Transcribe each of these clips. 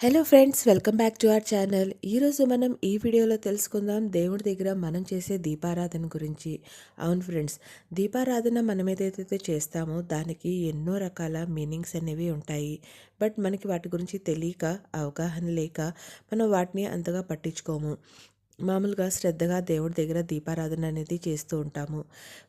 Hello friends welcome back to our channel ఈరోజు మనం ఈ వీడియోలో తెలుసుకుందాం దేవుడి దగ్గర మనం చేసే దీపారాధన గురించి. అవును ఫ్రెండ్స్ దీపారాధన మనం ఏదైతే చేస్తామో దానికి ఎన్నో రకాల మీనింగ్స్ అనేవి ఉంటాయి. బట్ మనకి వాటి గురించి తెలియక అవగాహన లేక మనం వాటిని అంతగా పట్టించుకోము. మామూలుగా శ్రద్ధగా దేవుడి దగ్గర దీపారాధన అనేది చేస్తూ ఉంటాము.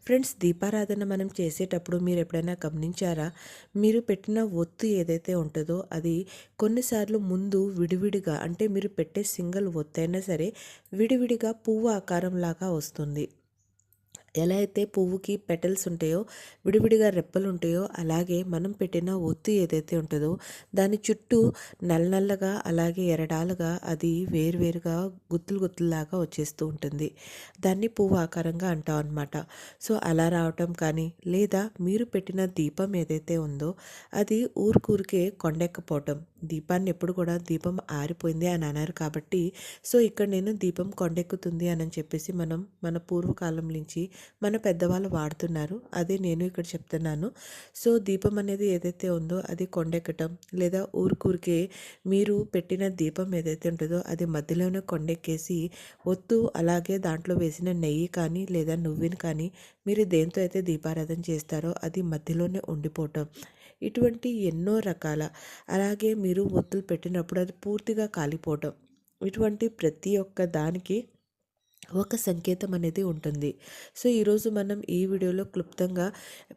ఫ్రెండ్స్ దీపారాధన మనం చేసేటప్పుడు మీరు ఎప్పుడైనా గమనించారా? మీరు పెట్టిన ఒత్తు ఏదైతే ఉంటుందో అది కొన్నిసార్లు ముందు విడివిడిగా అంటే మీరు పెట్టే సింగిల్ ఒత్తైనా సరే విడివిడిగా పువ్వు ఆకారం లాగా వస్తుంది. ఎలా అయితే పువ్వుకి పెటల్స్ ఉంటాయో విడివిడిగా రెప్పలు ఉంటాయో అలాగే మనం పెట్టిన ఒత్తి ఏదైతే ఉంటుందో దాని చుట్టూ నల్ల నల్లగా అలాగే ఎరడాలుగా అది వేరువేరుగా గుత్తులు గుత్తుల్లాగా వచ్చేస్తూ ఉంటుంది. దాన్ని పువ్వు ఆకారంగా అంటాం అనమాట సో అలా రావటం కానీ లేదా మీరు పెట్టిన దీపం ఏదైతే ఉందో అది ఊరికూరికే కొండెక్కపోవటం దీపాన్ని ఎప్పుడు కూడా దీపం ఆరిపోయింది అని అన్నారు కాబట్టి సో ఇక్కడ నేను దీపం కొండెక్కుతుంది అని చెప్పేసి మనం మన పూర్వకాలం నుంచి మన పెద్దవాళ్ళు వాడుతున్నారు. అదే నేను ఇక్కడ చెప్తున్నాను. సో దీపం అనేది ఏదైతే ఉందో అది కొండెక్కటం లేదా ఊరికూరికే మీరు పెట్టిన దీపం ఏదైతే ఉంటుందో అది మధ్యలోనే కొండెక్కేసి ఒత్తు అలాగే దాంట్లో వేసిన నెయ్యి కానీ లేదా నువ్వుని కానీ మీరు దేంతో అయితే దీపారాధన చేస్తారో అది మధ్యలోనే ఉండిపోవటం. ఇటువంటి ఎన్నో రకాల. అలాగే మీరు ఒత్తులు పెట్టినప్పుడు అది పూర్తిగా కాలిపోవటం. ఇటువంటి ప్రతి ఒక్క దానికి ఒక సంకేతం అనేది ఉంటుంది. సో ఈరోజు మనం ఈ వీడియోలో క్లుప్తంగా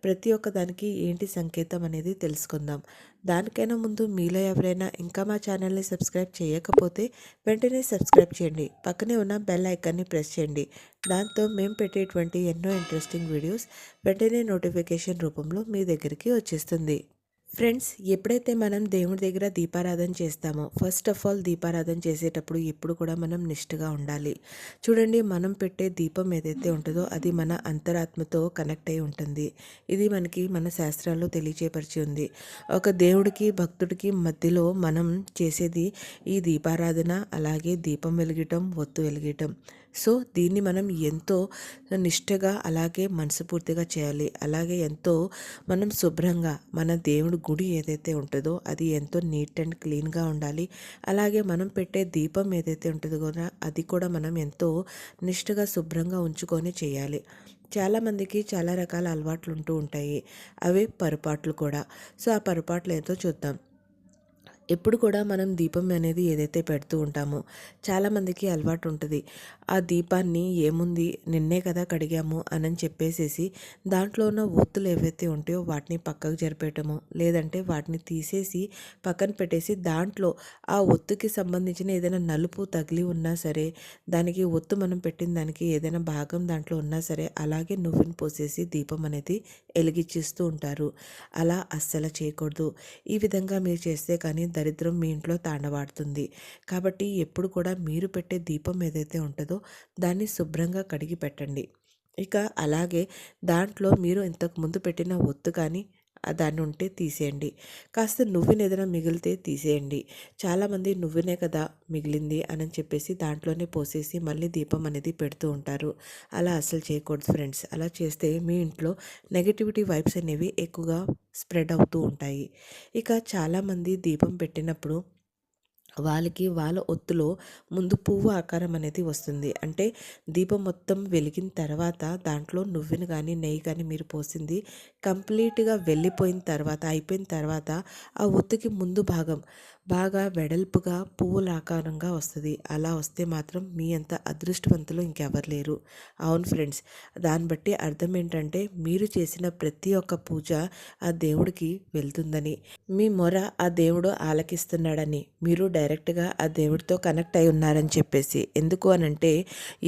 ప్రతి ఒక్క దానికి ఏంటి సంకేతం అనేది తెలుసుకుందాం. దానికైనా ముందు మీలో ఎవరైనా ఇంకా మా ఛానల్ని సబ్స్క్రైబ్ చేయకపోతే వెంటనే సబ్స్క్రైబ్ చేయండి. పక్కనే ఉన్న బెల్ ఐకాన్ని ప్రెస్ చేయండి. దాంతో మేము పెట్టేటువంటి ఎన్నో ఇంట్రెస్టింగ్ వీడియోస్ వెంటనే నోటిఫికేషన్ రూపంలో మీ దగ్గరికి వచ్చేస్తుంది. ఫ్రెండ్స్ ఎప్పుడైతే మనం దేవుడి దగ్గర దీపారాధన చేస్తామో ఫస్ట్ ఆఫ్ ఆల్ దీపారాధన చేసేటప్పుడు ఎప్పుడు కూడా మనం నిష్ఠగా ఉండాలి. చూడండి మనం పెట్టే దీపం ఏదైతే ఉంటుందో అది మన అంతరాత్మతో కనెక్ట్ అయి ఉంటుంది. ఇది మనకి మన శాస్త్రాల్లో తెలియచేపరిచి ఉంది. ఒక దేవుడికి భక్తుడికి మధ్యలో మనం చేసేది ఈ దీపారాధన అలాగే దీపం వెలిగటం ఒత్తు వెలిగటం. సో దీన్ని మనం ఎంతో నిష్టగా అలాగే మనస్ఫూర్తిగా చేయాలి. అలాగే ఎంతో మనం శుభ్రంగా మన దేవుడి గుడి ఏదైతే ఉంటుందో అది ఎంతో నీట్ అండ్ క్లీన్గా ఉండాలి. అలాగే మనం పెట్టే దీపం ఏదైతే ఉంటుందో కూడా అది కూడా మనం ఎంతో నిష్టగా శుభ్రంగా ఉంచుకొని చేయాలి. చాలామందికి చాలా రకాల అలవాట్లు ఉంటూ ఉంటాయి. అవి పొరపాట్లు కూడా. సో ఆ పొరపాట్లు ఏదో చూద్దాం. ఎప్పుడు కూడా మనం దీపం అనేది ఏదైతే పెడుతూ ఉంటామో చాలామందికి అలవాటు ఉంటుంది. ఆ దీపాన్ని ఏముంది నిన్నే కదా కడిగాము అని చెప్పేసేసి దాంట్లో ఉన్న ఒత్తులు ఏవైతే ఉంటాయో వాటిని పక్కకు జరిపేయటము లేదంటే వాటిని తీసేసి పక్కన పెట్టేసి దాంట్లో ఆ ఒత్తుకి సంబంధించిన ఏదైనా నలుపు తగిలి ఉన్నా సరే దానికి ఒత్తు మనం పెట్టిన దానికి ఏదైనా భాగం దాంట్లో ఉన్నా సరే అలాగే నువ్వుని పోసేసి దీపం అనేది ఎలిగిచ్చిస్తూ ఉంటారు. అలా అస్సలు చేయకూడదు. ఈ విధంగా మీరు చేస్తే కానీ దరిద్రం మీ ఇంట్లో తాండవాడుతుంది. కాబట్టి ఎప్పుడు కూడా మీరు పెట్టే దీపం ఏదైతే ఉంటుందో దాన్ని శుభ్రంగా కడిగి పెట్టండి. ఇక అలాగే దాంట్లో మీరు ఇంతకు ముందు పెట్టిన ఒత్తు కానీ దాన్ని ఉంటే తీసేయండి. కాస్త నువ్వుని ఏదైనా మిగిలితే తీసేయండి. చాలామంది నువ్వునే కదా మిగిలింది అని చెప్పేసి దాంట్లోనే పోసేసి మళ్ళీ దీపం అనేది పెడుతూ ఉంటారు. అలా అసలు చేయకూడదు ఫ్రెండ్స్. అలా చేస్తే మీ ఇంట్లో నెగిటివిటీ వైబ్స్ అనేవి ఎక్కువగా స్ప్రెడ్ అవుతూ ఉంటాయి. ఇక చాలామంది దీపం పెట్టినప్పుడు వాళ్ళకి వాళ్ళ ఒత్తులో ముందు పువ్వు ఆకారం అనేది వస్తుంది. అంటే దీపం మొత్తం వెలిగిన తర్వాత దాంట్లో నువ్వుని కానీ నెయ్యి కానీ మీరు పోసింది కంప్లీట్గా వెళ్ళిపోయిన తర్వాత అయిపోయిన తర్వాత ఆ ఒత్తుకి ముందు భాగం బాగా వెడల్పుగా పువ్వుల ఆకారంగా వస్తుంది. అలా వస్తే మాత్రం మీ అంత అదృష్టవంతులు ఇంకెవరు లేరు. అవును ఫ్రెండ్స్ దాన్ని బట్టి అర్థం ఏంటంటే మీరు చేసిన ప్రతి ఒక్క పూజ ఆ దేవుడికి వెళ్తుందని. మీ మొర ఆ దేవుడు ఆలకిస్తున్నాడని. మీరు డైరెక్ట్గా ఆ దేవుడితో కనెక్ట్ అయి ఉన్నారని చెప్పేసి. ఎందుకు అనంటే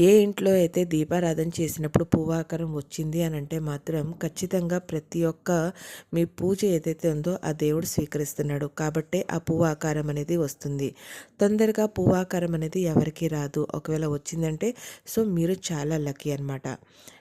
ఏ ఇంట్లో అయితే దీపారాధన చేసినప్పుడు పువ్వాకారం వచ్చింది అని అంటే మాత్రం ఖచ్చితంగా ప్రతి ఒక్క మీ పూజ ఏదైతే ఉందో ఆ దేవుడు స్వీకరిస్తున్నాడు. కాబట్టి ఆ పువ్వాకారం ఆకారం అనేది వస్తుంది. తొందరగా పువ్వాకారం అనేది ఎవరికి రాదు. ఒకవేళ వచ్చిందంటే సో మీరు చాలా లక్కీ అనమాట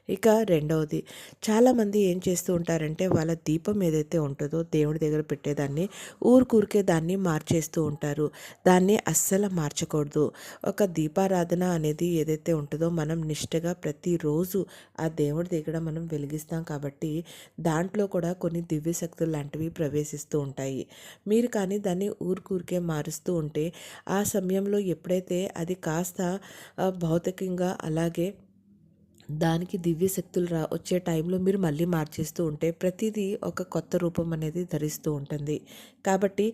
ఇక రెండవది చాలామంది ఏం చేస్తూ ఉంటారంటే వాళ్ళ దీపం ఏదైతే ఉంటుందో దేవుడి దగ్గర పెట్టేదాన్ని ఊరికూరికే దాన్ని మార్చేస్తూ ఉంటారు. దాన్ని అస్సలు మార్చకూడదు. ఒక దీపారాధన అనేది ఏదైతే ఉంటుందో మనం నిష్టగా ప్రతిరోజు ఆ దేవుడి దగ్గర మనం వెలిగిస్తాం కాబట్టి దాంట్లో కూడా కొన్ని దివ్య శక్తులు లాంటివి ప్రవేశిస్తూ ఉంటాయి. మీరు కానీ దాన్ని ఊరికూరికే మారుస్తూ ఉంటే ఆ సమయంలో ఎప్పుడైతే అది కాస్త భౌతికంగా అలాగే దానికి దివ్య శక్తులు రా వచ్చే టైంలో మీరు మళ్ళీ మార్చేస్తూ ఉంటే ప్రతిదీ ఒక కొత్త రూపం అనేది ధరిస్తూ ఉంటుంది. కాబట్టి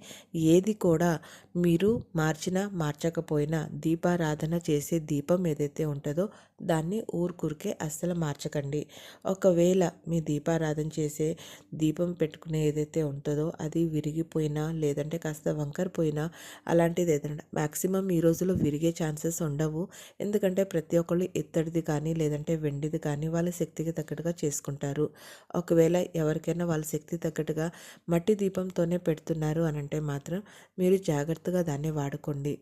ఏది కూడా మీరు మార్చినా మార్చకపోయినా దీపారాధన చేసే దీపం ఏదైతే ఉంటుందో దాన్ని ఊరుకూరికే అస్సలు మార్చకండి. ఒకవేళ మీ దీపారాధన చేసే దీపం పెట్టుకునే ఏదైతే ఉంటుందో అది విరిగిపోయినా లేదంటే కాస్త వంకరిపోయినా అలాంటిది ఏదైనా మ్యాక్సిమం ఈ రోజులో విరిగే ఛాన్సెస్ ఉండవు. ఎందుకంటే ప్రతి ఒక్కళ్ళు ఇత్తడిది కానీ లేదంటే వెండిది కానీ వాళ్ళ శక్తికి తగ్గట్టుగా చేసుకుంటారు. ఒకవేళ ఎవరికైనా వాళ్ళ శక్తి తగ్గట్టుగా మట్టి దీపంతోనే పెడుతున్నారు అని అంటే మాత్రం మీరు జాగ్రత్తగా దాన్ని వాడుకోండి.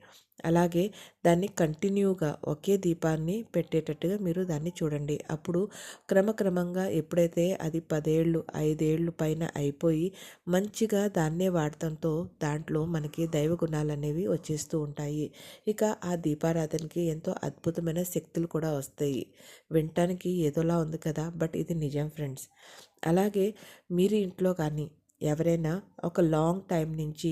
అలాగే దాన్ని కంటిన్యూగా ఒకే దీపాన్ని పెట్టేటట్టుగా మీరు దాన్ని చూడండి. అప్పుడు క్రమక్రమంగా ఎప్పుడైతే అది పదేళ్ళు ఐదేళ్ళు పైన అయిపోయి మంచిగా దాన్నే వాడటంతో దాంట్లో మనకి దైవ గుణాలు అనేవి వచ్చేస్తూ ఉంటాయి. ఇక ఆ దీపారాధనకి ఎంతో అద్భుతమైన శక్తులు కూడా వస్తాయి. వినటానికి ఏదోలా ఉంది కదా బట్ ఇది నిజం ఫ్రెండ్స్. అలాగే మీరు ఇంట్లో కానీ ఎవరైనా ఒక లాంగ్ టైం నుంచి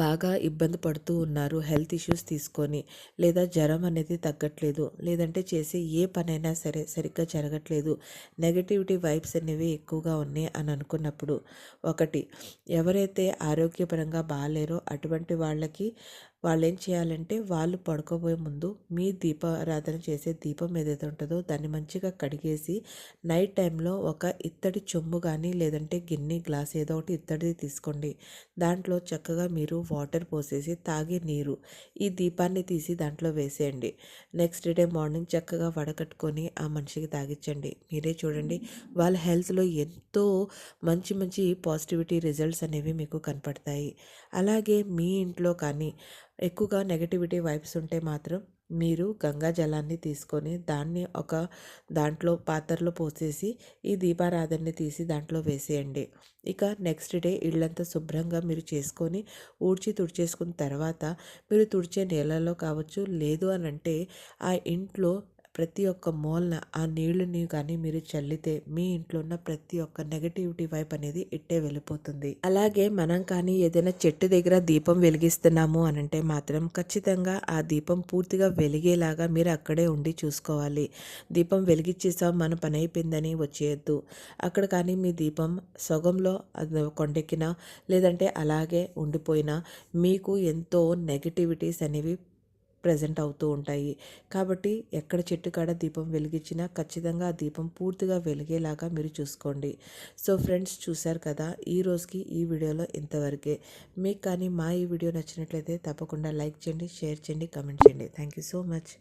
బాగా ఇబ్బంది పడుతూ ఉన్నారు. హెల్త్ ఇష్యూస్ తీసుకొని లేదా జ్వరం అనేది తగ్గట్లేదు. లేదంటే చేసే ఏ పనైనా సరే సరిగ్గా జరగట్లేదు. నెగటివిటీ వైబ్స్ అనేవి ఎక్కువగా ఉన్నాయి అని అనుకున్నప్పుడు ఒకటి ఎవరైతే ఆరోగ్యపరంగా బాగాలేరో అటువంటి వాళ్ళకి వాళ్ళు ఏం చేయాలంటే వాళ్ళు పడుకోబోయే ముందు మీ దీపారాధన చేసే దీపం ఏదైతే ఉంటుందో దాన్ని మంచిగా కడిగేసి నైట్ టైంలో ఒక ఇత్తడి చెంబు కానీ లేదంటే గిన్నె గ్లాస్ ఏదో ఒకటి ఇత్తడిది తీసుకోండి. దాంట్లో చక్కగా మీరు వాటర్ పోసేసి తాగే నీరు ఈ దీపాన్ని తీసి దాంట్లో వేసేయండి. నెక్స్ట్ డే మార్నింగ్ చక్కగా వడకట్టుకొని ఆ మనిషికి తాగించండి మీరే చూడండి వాళ్ళ హెల్త్లో ఎంతో మంచి మంచి పాజిటివిటీ రిజల్ట్స్ అనేవి మీకు కనపడతాయి. అలాగే మీ ఇంట్లో కానీ ఎక్కువగా నెగటివిటీ వైబ్స్ ఉంటే మాత్రం మీరు గంగా జలాన్ని తీసుకొని దాన్ని ఒక దాంట్లో పాత్రలో పోసేసి ఈ దీపారాధనని తీసి దాంట్లో వేసేయండి. ఇక నెక్స్ట్ డే ఇళ్ళంతా శుభ్రంగా మీరు చేసుకొని ఊడ్చి తుడిచేసుకున్న తర్వాత మీరు తుడిచే నీళ్ళలో కావచ్చు లేదు అని అంటే ఆ ఇంట్లో ప్రతి ఒక్క మూలన ఆ నీళ్ళని కానీ మీరు చల్లితే మీ ఇంట్లో ఉన్న ప్రతి ఒక్క నెగటివిటీ వైపు అనేది ఇట్టే వెళ్ళిపోతుంది. అలాగే మనం కానీ ఏదైనా చెట్టు దగ్గర దీపం వెలిగిస్తున్నాము అని అంటే మాత్రం ఖచ్చితంగా ఆ దీపం పూర్తిగా వెలిగేలాగా మీరు అక్కడే ఉండి చూసుకోవాలి. దీపం వెలిగించేసాం మన పని అయిపోయిందని వచ్చేయద్దు. అక్కడ కానీ మీ దీపం సొగంలో కొండెక్కినా లేదంటే అలాగే ఉండిపోయినా మీకు ఎంతో నెగటివిటీస్ అనేవి ప్రజెంట్ అవుతూ ఉంటాయి. కాబట్టి ఎక్కడ చెట్టు కాడ దీపం వెలిగించినా ఖచ్చితంగా ఆ దీపం పూర్తిగా వెలిగేలాగా మీరు చూసుకోండి. సో ఫ్రెండ్స్ చూశారు కదా ఈ రోజుకి ఈ వీడియోలో ఇంతవరకే. మీకు కానీ మా ఈ వీడియో నచ్చినట్లయితే తప్పకుండా లైక్ చేయండి షేర్ చేయండి కమెంట్ చేయండి. Thank you so much.